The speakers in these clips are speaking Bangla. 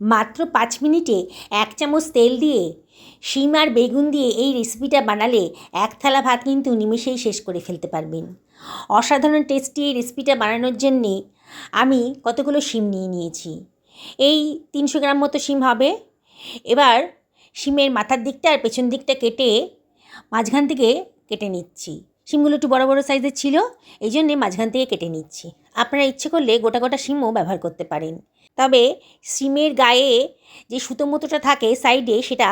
মাত্র পাঁচ মিনিটে এক চামচ তেল দিয়ে শিম আর বেগুন দিয়ে এই রেসিপিটা বানালে এক থালা ভাত কিন্তু নিমেষেই শেষ করে ফেলতে পারবেন। অসাধারণ টেস্টি এই রেসিপিটা বানানোর জন্যে আমি কতগুলো শিম নিয়ে নিয়েছি। এই তিনশো গ্রাম মতো শিম হবে। এবার শিমের মাথার দিকটা আর পেছন দিকটা কেটে মাঝখান থেকে কেটে নিচ্ছি। শিমগুলো একটু বড় বড় সাইজের ছিল, এই জন্যে মাঝখান থেকে কেটে নিচ্ছি। আপনারা ইচ্ছে করলে গোটা গোটা শিমও ব্যবহার করতে পারেন। তবে সিমের গায়ে যে সুতো মতোটা থাকে সাইডে, সেটা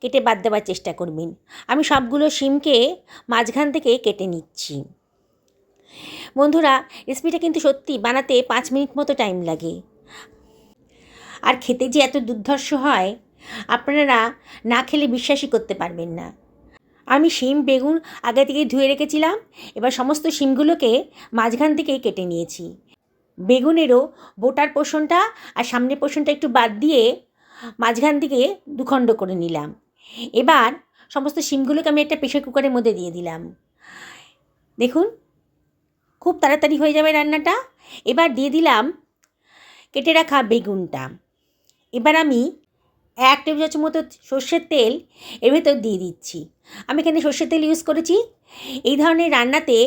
কেটে বাদ দেওয়ার চেষ্টা করবেন। আমি সবগুলো সিমকে মাঝখান থেকে কেটে নিচ্ছি। বন্ধুরা, রেসিপিটা কিন্তু সত্যি বানাতে পাঁচ মিনিট মতো টাইম লাগে। আর খেতে যে এত দুর্ধর্ষ হয়, আপনারা না খেলে বিশ্বাসই করতে পারবেন না। আমি শিম বেগুন আগে থেকে ধুয়ে রেখেছিলাম, এবার সমস্ত শিমগুলোকে মাঝখান থেকে কেটে নিয়েছি। বেগুনেরও বোটার পোষণটা আর সামনের পোষণটা একটু বাদ দিয়ে মাঝখান থেকে দুখণ্ড করে নিলাম। এবার সমস্ত শিমগুলোকে আমি একটা প্রেশার কুকারের মধ্যে দিয়ে দিলাম। দেখুন, খুব তাড়াতাড়ি হয়ে যাবে রান্নাটা। এবার দিয়ে দিলাম কেটে রাখা বেগুনটা। এবার আমি এক টেবিল চামচ মতো সর্ষের তেল এর ভেতর দিয়ে দিচ্ছি। আমি এখানে সর্ষের তেল ইউজ করেছি। এই ধরনের রান্নাতে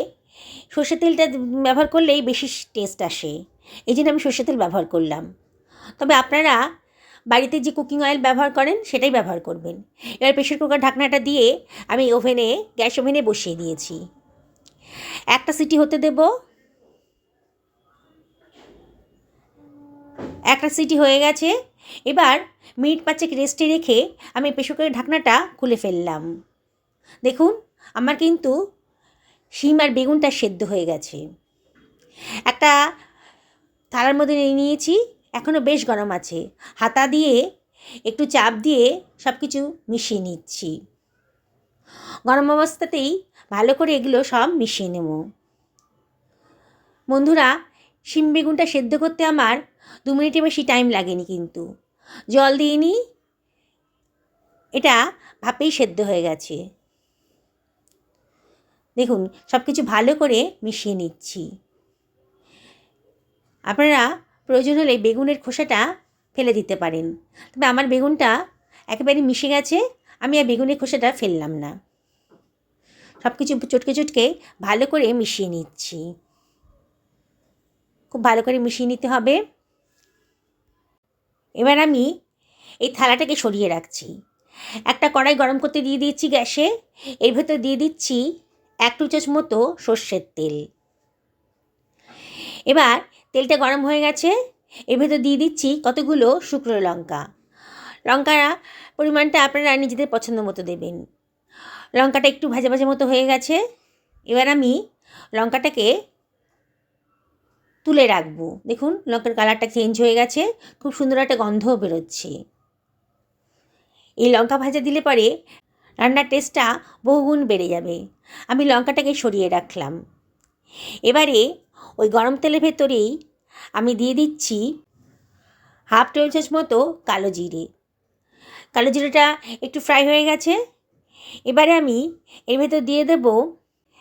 সর্ষের তেলটা ব্যবহার করলেই বেশি টেস্ট আসে। এই জন্য আমি সর্ষের তেল ব্যবহার করলাম। তবে আপনারা বাড়িতে যে কুকিং অয়েল ব্যবহার করেন, সেটাই ব্যবহার করবেন। এবার প্রেশার কুকার ঢাকনাটা দিয়ে আমি ওভেনে গ্যাস ওভেনে বসিয়ে দিয়েছি। একটা সিটি হতে দেব। একটা সিটি হয়ে গেছে। এবার মিনিট পাঁচেক রেস্টে রেখে আমি প্রেশার কুকারের ঢাকনাটা খুলে ফেললাম। দেখুন, আমার কিন্তু শিম আর বেগুনটা সেদ্ধ হয়ে গেছে। একটা থালার মধ্যে নিয়ে নিয়েছি এখনও বেশ গরম আছে। হাতা দিয়ে একটু চাপ দিয়ে সব কিছু মিশিয়ে নিচ্ছি। গরম অবস্থাতেই ভালো করে এগুলো সব মিশিয়ে নেব। বন্ধুরা, শিম বেগুনটা সেদ্ধ করতে আমার দু মিনিটের বেশি টাইম লাগেনি কিন্তু। জল দিইনি এটা ভাপেই সেদ্ধ হয়ে গেছে। দেখুন সব কিছু ভালো করে মিশিয়ে নিচ্ছি। আপনারা প্রয়োজন হলে বেগুনের খোসাটা ফেলে দিতে পারেন। তবে আমার বেগুনটা একেবারে মিশে গেছে, আমি আর বেগুনের খোসাটা ফেললাম না। সব কিছু চটকে চটকে ভালো করে মিশিয়ে নিচ্ছি। খুব ভালো করে মিশিয়ে নিতে হবে। এবার আমি এই থালাটাকে সরিয়ে রাখছি। একটা কড়াই গরম করতে দিয়ে দিচ্ছি গ্যাসে, এর ভেতর দিয়ে দিচ্ছি এক টু চামচ মতো সর্ষের তেল। এবার তেলটা গরম হয়ে গেছে। এর ভেতর দিয়ে দিচ্ছি কতগুলো শুকনো লঙ্কা। লঙ্কার পরিমাণটা আপনারা নিজেদের পছন্দ মতো দেবেন। লঙ্কাটা একটু ভাজা ভাজা মতো হয়ে গেছে। এবার আমি লঙ্কাটাকে তুলে রাখব। দেখুন, লঙ্কার কালারটা চেঞ্জ হয়ে গেছে। খুব সুন্দর একটা গন্ধও বেরোচ্ছে। এই লঙ্কা ভাজা দিলে পরে রান্নার টেস্টটা বহুগুণ বেড়ে যাবে। আমি লঙ্কাটাকে সরিয়ে রাখলাম। এবারে ওই গরম তেলের ভেতরেই আমি দিয়ে দিচ্ছি হাফ টেবিল চামচ মতো কালো জিরে। কালো জিরেটা একটু ফ্রাই হয়ে গেছে। এবারে আমি এর ভেতর দিয়ে দেব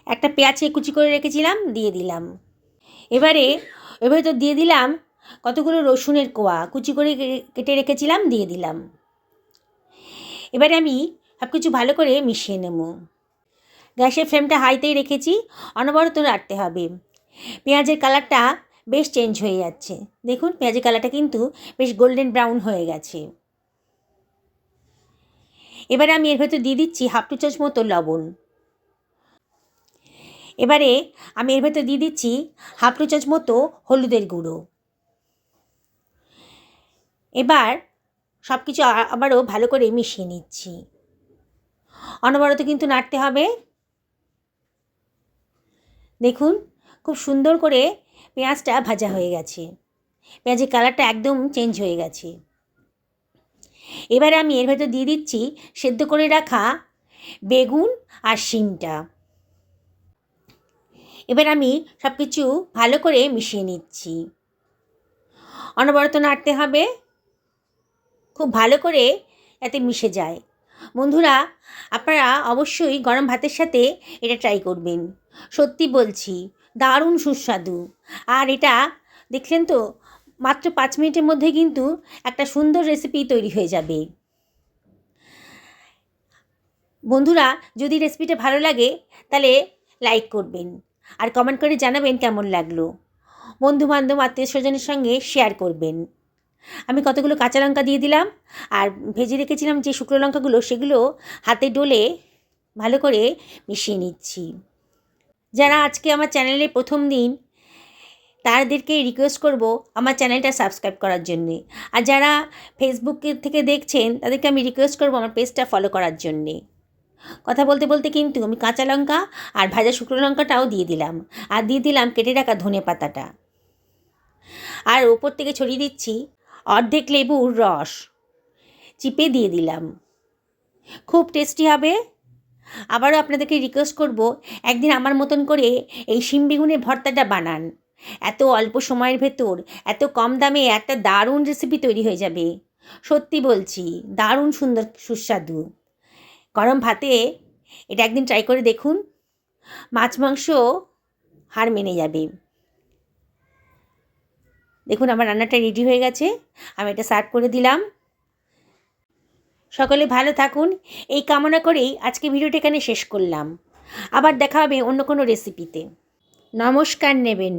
একটা পেঁয়াজকে কুচি করে রেখেছিলাম, দিয়ে দিলাম। এবারে এর ভেতর দিয়ে দিলাম কতগুলো রসুনের কোয়া, কুচি করে কেটে রেখেছিলাম, দিয়ে দিলাম। এবারে আমি সব কিছু ভালো করে মিশিয়ে নেব। গ্যাসের ফ্লেমটা হাইতেই রেখেছি, অনবরত রাখতে হবে। পেঁয়াজের কালারটা বেশ চেঞ্জ হয়ে যাচ্ছে। দেখুন, পেঁয়াজের কালারটা কিন্তু বেশ গোল্ডেন ব্রাউন হয়ে গেছে। এবারে আমি এর ভেতর দিয়ে দিচ্ছি হাফ টু চামচ মতো লবণ। এবারে আমি এর ভেতর দিয়ে দিচ্ছি হাফ টু চামচ মতো হলুদের গুঁড়ো। এবার সব কিছু আবারও ভালো করে মিশিয়ে নিচ্ছি। অনবরত কিন্তু নাড়তে হবে। দেখুন, খুব সুন্দর করে পেঁয়াজটা ভাজা হয়ে গেছে। পেঁয়াজের কালারটা একদম চেঞ্জ হয়ে গেছে। এবারে আমি এর ভেতর দিয়ে দিচ্ছি সেদ্ধ করে রাখা বেগুন আর শিমটা। এবার আমি সব কিছু ভালো করে মিশিয়ে নিচ্ছি। অনবরত নাড়তে হবে। খুব ভালো করে যাতে মিশে যায়। বন্ধুরা, আপনারা অবশ্যই গরম ভাতের সাথে এটা ট্রাই করবেন। সত্যি বলছি, দারুণ সুস্বাদু। আর এটা, দেখলেন তো, মাত্র পাঁচ মিনিটের মধ্যে কিন্তু একটা সুন্দর রেসিপি তৈরি হয়ে যাবে। বন্ধুরা, যদি রেসিপিটা ভালো লাগে, তাহলে লাইক করবেন। আর কমেন্ট করে জানাবেন কেমন লাগল। বন্ধু বান্ধব আত্মীয় স্বজনের সঙ্গে শেয়ার করবেন। আমি কতগুলো কাঁচা লঙ্কা দিয়ে দিলাম আর ভেজে রেখেছিলাম যে শুকনো লঙ্কাগুলো, সেগুলো হাতে ডলে ভালো করে মিশিয়ে নিচ্ছি। যারা আজকে আমার চ্যানেলে প্রথম দিন, তাদেরকে রিকোয়েস্ট করব আমার চ্যানেলটা সাবস্ক্রাইব করার জন্যে। আর যারা ফেসবুক থেকে দেখছেন, তাদেরকে আমি রিকোয়েস্ট করব আমার পেজটা ফলো করার জন্যে। কথা বলতে বলতে কিন্তু আমি কাঁচা লঙ্কা আর ভাজা শুকনো লঙ্কাটাও দিয়ে দিলাম। আর দিয়ে দিলাম কেটে রাখা ধনে পাতাটা। আর ওপর থেকে ছড়িয়ে দিচ্ছি অর্ধেক লেবুর রস। চিপে দিয়ে দিলাম। খুব টেস্টি হবে। আবারও আপনাদেরকে রিকোয়েস্ট করব, একদিন আমার মতন করে এই শিম বেগুনের ভর্তাটা বানান। এত অল্প সময়ের ভেতর, এত কম দামে একটা দারুণ রেসিপি তৈরি হয়ে যাবে। সত্যি বলছি, দারুণ সুন্দর, সুস্বাদু। গরম ভাতে এটা একদিন ট্রাই করে দেখুন। মাছ, মাংস হার মেনে যাবে। দেখুন আমার রান্নাটা রেডি হয়ে গেছে। আমি এটা সার্ভ করে দিলাম। সকলে ভালো থাকুন। এই কামনা করেই আজকে ভিডিওটা এখানে শেষ করলাম। আবার দেখা হবে অন্য কোনো রেসিপিতে নমস্কার নেবেন।